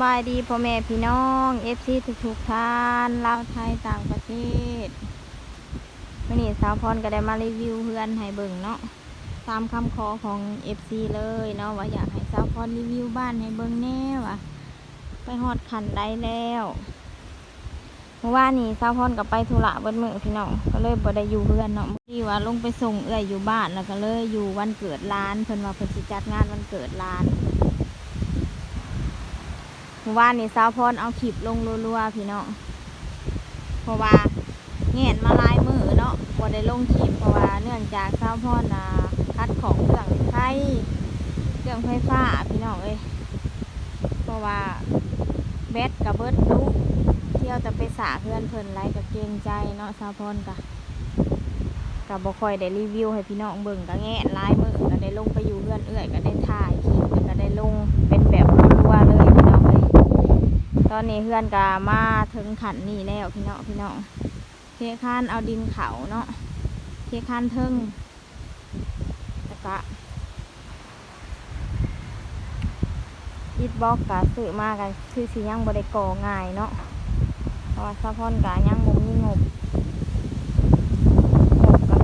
บายดีพ่อแม่พี่น้องเอฟซีทุกทุกๆท่านลาวไทยต่างประเทศวันนี้สาวพรก็ได้มารีวิวเพื่อนให้เบิ่งเนาะตามคำขอของเอฟซีเลยเนาะว่าอยากให้สาวพรรีวิวบ้านให้เบิ่งแน่ว่ะไปฮอดขันได้แล้วเมื่อวานนี้สาวพรกับไปธุระเบิดมือพี่น้องก็เลยบ่ได้อยู่เพื่อนเนาะที่ว่าลงไปส่งเอื้อยอยู่บ้านแล้วก็เลยอยู่วันเกิดร้านเพิ่นว่าเพิ่นสิจัดงานวันเกิดร้าน เมื่อวานนี้สาวพรเอาคลิปลงรัวๆพี่น้องเพราะว่าแง่นมาลายมือเนาะบ่ได้ลงคลิปเพราะว่าเนื่องจากสาวพรน่ะคัดของเครื่องไฟเครื่องไฟฟ้าพี่น้องเอ้ยเพราะว่าแบตกับเบิดลุกเที่ยวแต่ไปสาเพื่อนเพิ่นไรกับเกงใจเนาะสาวพรกะกับบ่คอยได้รีวิวให้พี่น้องเบิ่งก็แง่นลายมือก็ได้ลงไปอยู่เพื่อนเอื้อยก็ได้ถ่ายคลิปก็ได้ลงเป็นแบบรัวเลย ตอนนี้เพื่อนกามาถึงขันนี่แล้วพี่น้องพี่น้องเทคานเอาดินเขาเนาะเทคานเทิงแล้วก็อิดบล็อกกะซื้อมากันคือสิยังบริก่อง่ายเนาะเพราะว่าซาพอนกะยังบ่มีงบงบก็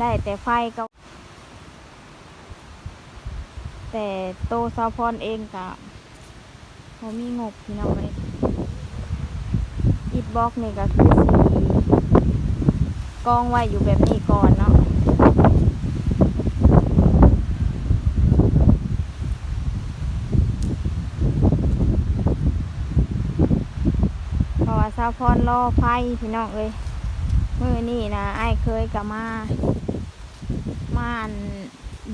ได้แต่ไฟก็แต่โตซาพอนเองกะเขามีงบพี่น้องเลย อิดบล็อกนี่ก็คือสีกองไว้อยู่แบบนี้ก่อนเนาะเพราะว่าซาวพรรอไฟพี่น้องเอ้ยมือนี่นะไอ้เคยกับมา มาน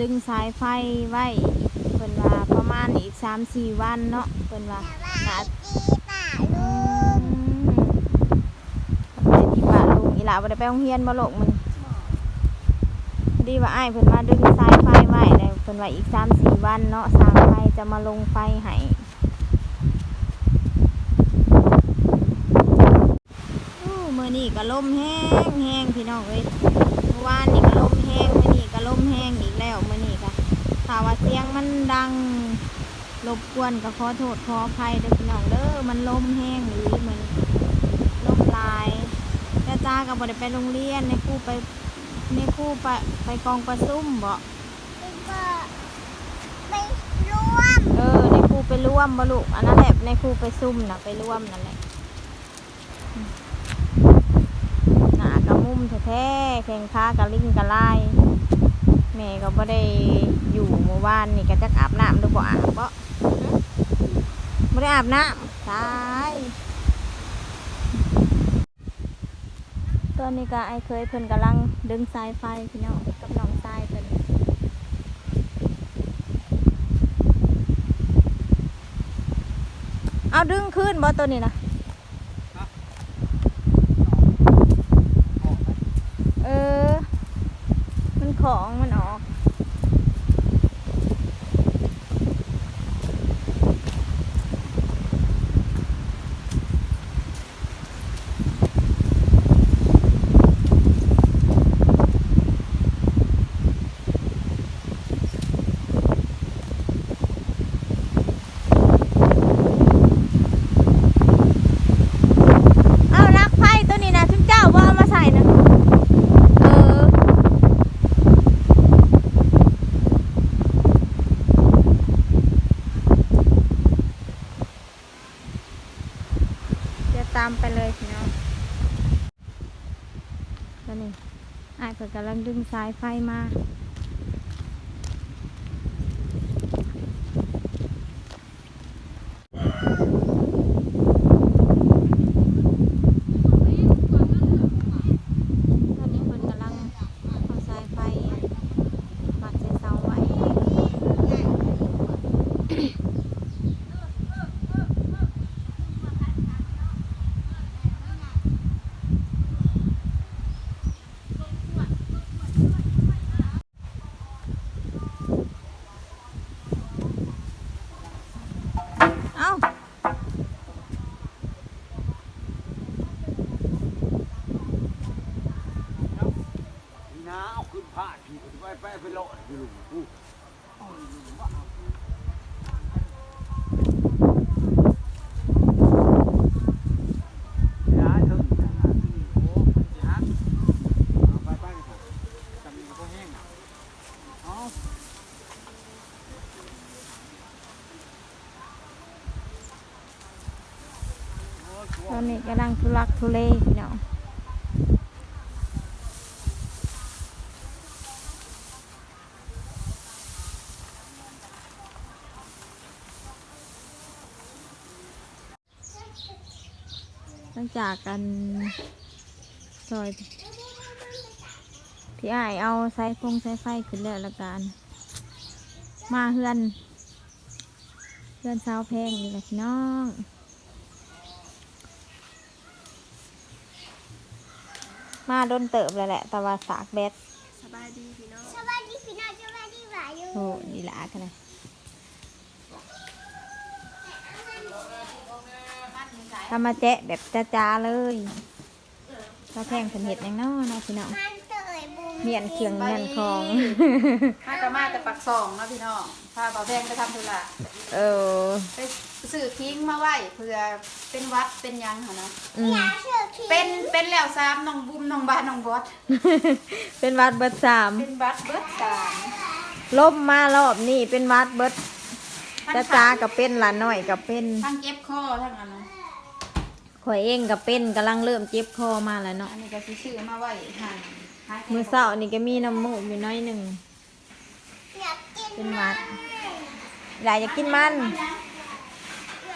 ดึงสายไฟไว้เพิ่นว่าประมาณอีกสามสี่วันเนาะเพิ่นว่าน่า อืมไปดีป่า ลุงอีหลาบ่ได้ไปโรงเรียนบ่โลกมึงดีว่าอ้ายเพิ่นมาดึงสายไฟไว้แล้วเพิ่นว่าอีก3-4วันเนาะสร้างไฟจะมาลงไฟให้โอ้มื้อนี้ก็ลมแห้งแห้งพี่น้องเอ้ยเมื่อวานนี่ก็ลมแห้งมื้อนี้ก็ลมแห้งอีกแล้วมื้อนี้ก็ถ้าว่าเสียงมันดังรบกวนก็ขอโทษขออภัยเด้อพี่น้องเด้อมันลมแห้งหรือมัน ต่จ้าก็บ่ได้ไปโรงเรียนในครูไปในครูไปไปกองประซุ่มบ่ไม่ร่วมเออในครูไปร่วมบ่ลูกอันนั้นแหละในครูไปซุ่มน่ะไปร่วมนั่นแหละอืมหน้ากระมุมแท้ๆแข้งขากระลิ่งกระลายแม่ก็บ่ได้อยู่เมื่อวานนี่ก็จักอาบน้ำหรือบ่อาบบ่หึบ่ได้อาบน้ำตาย ตอนนี้ก็ไอ้เคยเพิ่นกำลังดึงสายไฟพี่น้องกับน้องทรายเพิ่นเอาดึงขึ้นบ่ตัวนี้นะเออ มันของมันออก เอาลักไพ่ตัวนี้นะชุนเจ้าว่าเอามาใส่นะเออ จะตามไปเลยพี่น้องตัวนี้ไอ้ายเพิ่นกำลังดึงสายไฟมา นะเอาขึ้นผ้าที่ไปไปไปเลาะอยู่ลูกตอนนี้กำลังทุลักทุเลพี่น้อง จากกันซอยพี่อ้ายเอาสายฟงสายไฟขึ้นแล้วละกันมาเฮือนเฮือนสาวแพงนี่แหละพี่น้องมาโดนเติบแล้วแหละ แต่ว่าสากแบดสบายดีพี่น้องสวัสดีพี่น้องสวัสดีหวายอยู่โอ้ดีละกันเล ทำมาแจะแบบจ้าๆเลยสาวแพงเป็นเห็ดหยังเนาะเนาะพี่น้องมันเตยบูมเมียนเคียงเมียนคอง มาก็มาแต่ปักซองเนาะพี่น้องพาเบาแดงไปทำธุระเออไปซื้อทิ้งมาไว้เพื่อเป็นวัดเป็นหยังค่ะนะอืมยาเชือกที่เป็นเป็นแล้วซ้ำน้องบุ้มน้องบานน้องบอสเป็นวัดเบิดสามเป็นวัดเบิดสามล่มมารอบนี้เป็นวัดเบิดทั้งจ้าจ้ากับเป็นหลานน้อยกับเป็นทั้งเก็บคอทั้งอันนั้น ข่อยเองกับเป็นกำลังเริ่มเจ็บคอมาแล้วเนาะอันนี้ก็สิซื้อมาไว้ห่างหาแค่มือเศร้านี่ก็มีน้ำมูกอยู่น้อยหนึ่ง อยากกินเป็นหวัดอยากจะกินมันอย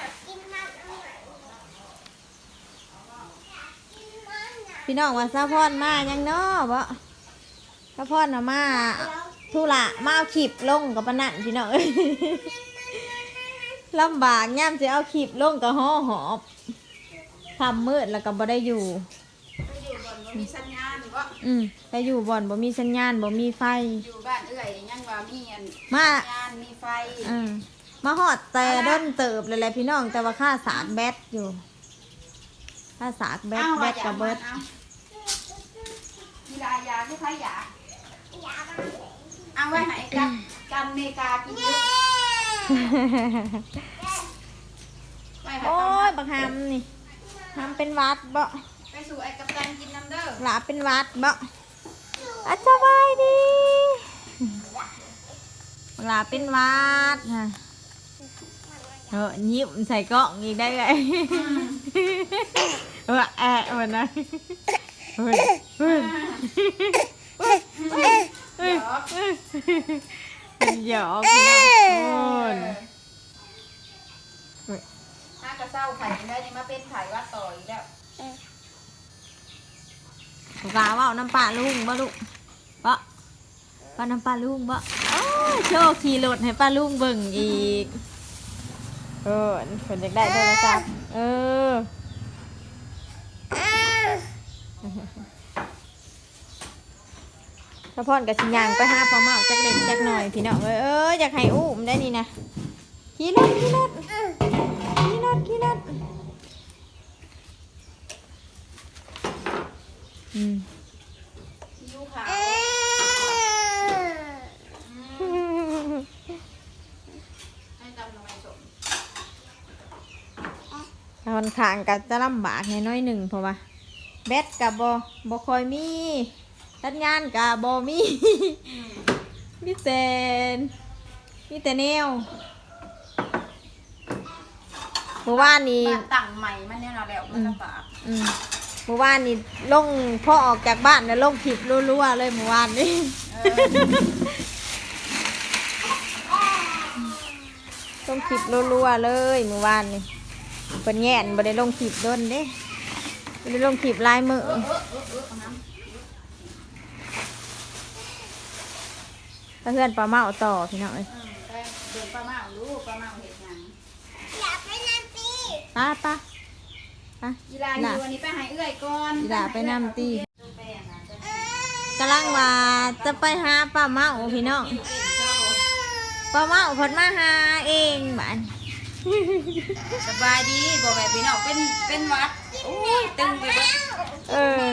ากกินมันกินมันนะพี่น้องว่าซาพอนมายังเนาะบ่ซาพอนน่ะมาทุละมาเอาขีบลงกับปะนั่นพี่น้องเอ้ยลำบากย่ามสิเอาขีบลงกับห่อหอบ ทำมืดแล้วก็บ่ได้อยู่ ไปอยู่บนบ่มีสัญญาณบ่อืมไปอยู่บ่อนบ่มีสัญญาณบ่มีไฟ อยู่บ้านเอื้อยยังว่ามีอันมา สัญญาณมีไฟอืมมาหอดแต่ด้นเติบเลยแหละพี่น้องแต่ว่าค่าสากแบตอยู่ ค่าสากแบตเอาแบว่าตอยากักบเบิดเอากีฬายาที่ใครอยากอยากมันเอาไว้ไหนกันกันเมกากินเยอะไปหาโอ้ตอยบักฮามนี่ ฮามเป็นหวัดบ่ไปสู่ไอ้กัปตันกินน้ำเด้อหลาเป็นหวัดบ่อะสบายดีหลาเป็นหวัดฮะเออยิ้มใส่กล้องอีกได้ไงเออแอะวันนั้นเฮ้ยเฮ้ยเฮ้ยเฮ้ยเดี๋ยวเป็นหยอกพี่น้อง คนถ้ากระเซ้าไข่ได้นี่มาเป็นไข่วัดต่ออีกแล้วกาว่าน้ำปลาลุงบ่ลูกบ่ปลาน้ำปลาลุงบ่โอ้โชว์ขี่รถให้ปลาลุงเบิ่งอีกเออคนอยากได้โทรศัพท์เออสะพอกับชิญางไปห้าปลาเมาจักเล็กจักหน่อยพี่น้องเอ้ยเอออยากให้อุ้มได้นี่นะ ขี่รถขี่รถขี่รถขี่รถอืมยูขาวให้จำลงไปสมค่อนข้างก็จะลำบากในน้อยหนึ่งเพราะว่าแบตกับบบ่คอยมีสัญญาณกับบมีมีแต่มีแต่แนว เมื่อวานนี้บ้านตั้งใหม่มันเนี่ยเราแล้วมันลำบากอืมเมื่อวานนี้ลงพ่อออกจากบ้านเนี่ยลงผิดรัวๆเลยเมื่อวานนี้ เออลงผิดรัวๆเลยเมื่อวานนี้เป็นแง่นบ่ได้ลงผิดด้นเด้บ่ได้ลงผิดลายมือเออเออเออเอาน้ำเพื่อนปลาเมาต่อพี่น้องเอ้ยอืมไปเดินปลาเมาลูกปลาเมาเห็ดหยัง อยากไปนั่นตี ปะปะปะกีฬาอยู่วันนี้ไปใหายเอื้อยก่อนกีฬาไปนำตีไปอันนั้นจะกำลังว่าจะไปหาปลาเมาพี่น้องเป็นเจ้าปลาเมาเพนมาหาเองบ้านสบายดีบอกแบบพี่น้องเป็นเป็นหวัดโอ้ยตึงไปเบิดเออ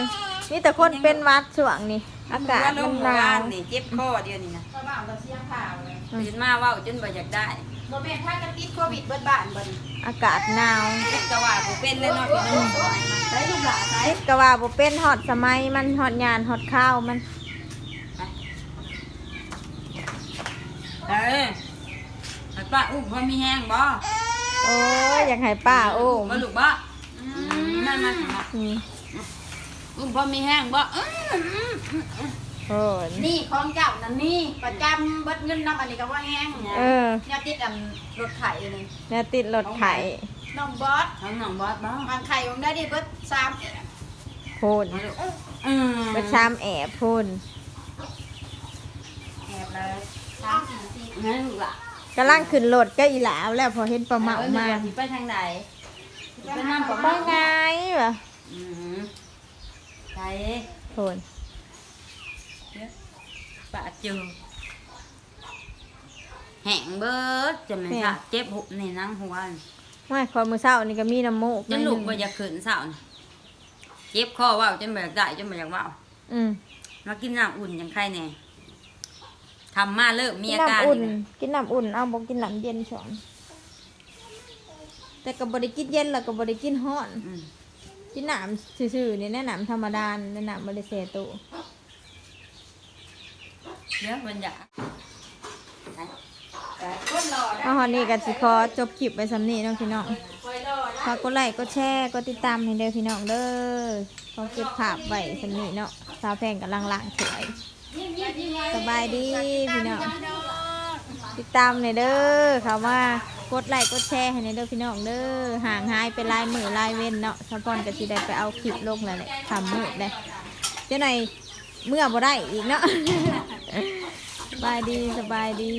มีแต่คนเป็นหวัดช่วงนี้อากาศว่าลมังนหเมื่อาววานนี่เจ็บคอเดียวนี่นะปลาเมากับเสียงข่าวเลยตื่นมาเว่าจนบ่อยากได้ บ่แม่นถ้ากันติดโควิดเบิดบ้านบ่นี่อากาศหนาวเจ็บกะว่าบ่เป็นเลยเนาะพี่น้องใช้ลูกหลานใช้คิดก็ว่าบ่เป็นฮอดสมัยมันฮอดยานฮอดข้าวมันเออป้าอุ้มพอมีแห้งบ่โอ้ยอยากให้ป้าโอ้มบ่ลูกบ่อืมมามามาอืมอุ้มพอมีแห้งบ่อื้อ โอ้ยนี่ของเจ้านั่นนี่ประจำเบิดเงินน้ำอันนี้ก็ว่าแห้งนะเออเนี่ยติดอันรถไถนี่เนี่ยติดรถไถน้องบอสของน้องบอสบ่บางไข่ผมได้ดิเบิดสามโพูนอืมไปชามแอบพูนแอบเลยสามสี่สี่งั้นลูกล่ะกำลังขึ้นรถก็อีหลาวแล้วพอเห็นปลาเมาเออมาเดี๋ยวสิไปทางใดสิไปน้ำปลาไปเมาไงวะอืมใช่พูน ปะจือแห้งเบิดจะแม่นค่ะเจ็บหุบในนังหัวนี่ไม่คอยมือเศร้านี่ก็มีน้ำมูกจนลูกหบ่อยอยากขึ้นเสาน่ะเจ็บคอเว่าจนบ่อยากได้จนบ่อยากเว่าอืมมากินน้ำอุ่นยังใครแน่ทำมาเริ่มมีกินอาการน้ำอุ่นนี่นะกินน้ำอุ่นเอาบอกกินน้ำเย็นสอนแต่ก็บริกินเย็นแล้วก็บริกินฮ้อนอืมกินน้ำซื่อๆนี่แนะน้ำธรรมดาแนะน้ำบริเซตุ เดี๋ยวมันอยากไปไปคนรอได้มาฮอนนี่ก็สิขอจบคลิปไปสำนีเน้องพี่น้องฝากกดไลค์กดแชร์กดติดตามให้เด้อพี่น้องเด้อขอเก็บภาพไว้สำนีเนาะสาวแพงกับล่างสวยสบายดีพี่น้องติดตามในอยเด้อค่ะว่ากดไลค์กดแชร์ให้ในอยเด้อพี่น้องเด้อห่างหายไปลายมือลายเว้นเนาะสปอนก็สิได้ไปเอาคลิปลงแล้วแหละทำมืดเลยเจ้าหน่อยเมื่อบ่ได้อีกเนาะ บายดีสบายดี